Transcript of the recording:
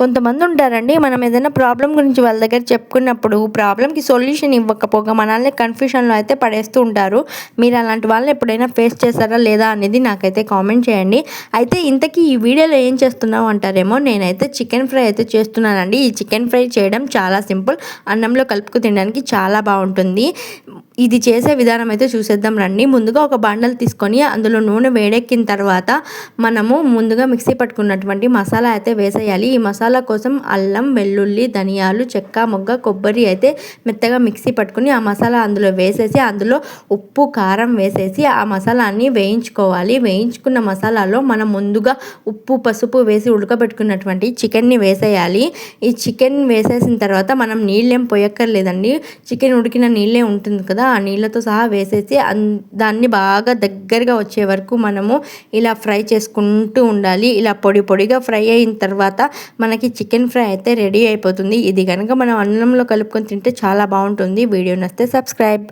కొంతమంది ఉంటారండి మనం ఏదైనా ప్రాబ్లం గురించి వాళ్ళ దగ్గర చెప్పుకున్నప్పుడు ప్రాబ్లంకి సొల్యూషన్ ఇవ్వకపోగా మనల్ని కన్ఫ్యూషన్లో అయితే పడేస్తూ ఉంటారు. మీరు అలాంటి వాళ్ళని ఎప్పుడైనా ఫేస్ చేస్తారా లేదా అనేది నాకైతే కామెంట్ చేయండి. అయితే ఇంతకీ ఈ వీడియోలో ఏం చేస్తున్నావు అంటారేమో నేనైతే చికెన్ ఫ్రై అయితే చేస్తున్నానండి. ఈ చికెన్ ఫ్రై చేయడం చాలా సింపుల్. అన్నంలో కలుపుకు తినడానికి చాలా బాగుంటుంది. ఇది చేసే విధానం అయితే చూసేద్దాం రండి. ముందుగా ఒక బండలు తీసుకొని అందులో నూనె వేడెక్కిన తర్వాత మనము ముందుగా మిక్సీ పట్టుకున్నటువంటి మసాలా అయితే వేసేయాలి. ఈ మసాలా మసాలా కోసం అల్లం వెల్లుల్లి ధనియాలు చెక్క మొగ్గ కొబ్బరి అయితే మెత్తగా మిక్సీ పట్టుకుని ఆ మసాలా అందులో వేసేసి అందులో ఉప్పు కారం వేసేసి ఆ మసాలాన్ని వేయించుకోవాలి. వేయించుకున్న మసాలాలో మనం ముందుగా ఉప్పు పసుపు వేసి ఉడకబెట్టుకున్నటువంటి చికెన్ని వేసేయాలి. ఈ చికెన్ వేసేసిన తర్వాత మనం నీళ్ళేం పోయక్కర్లేదండి. చికెన్ ఉడికిన నీళ్ళే ఉంటుంది కదా ఆ నీళ్ళతో సహా వేసేసి దాన్ని బాగా దగ్గరగా వచ్చే వరకు మనము ఇలా ఫ్రై చేసుకుంటూ ఉండాలి. ఇలా పొడి పొడిగా ఫ్రై అయిన తర్వాత మనకి చికెన్ ఫ్రై అయితే రెడీ అయిపోతుంది. ఇది కనుక మనం అన్నంలో కలుపుకొని తింటే చాలా బాగుంటుంది. వీడియో నచ్చితే సబ్స్క్రైబ్.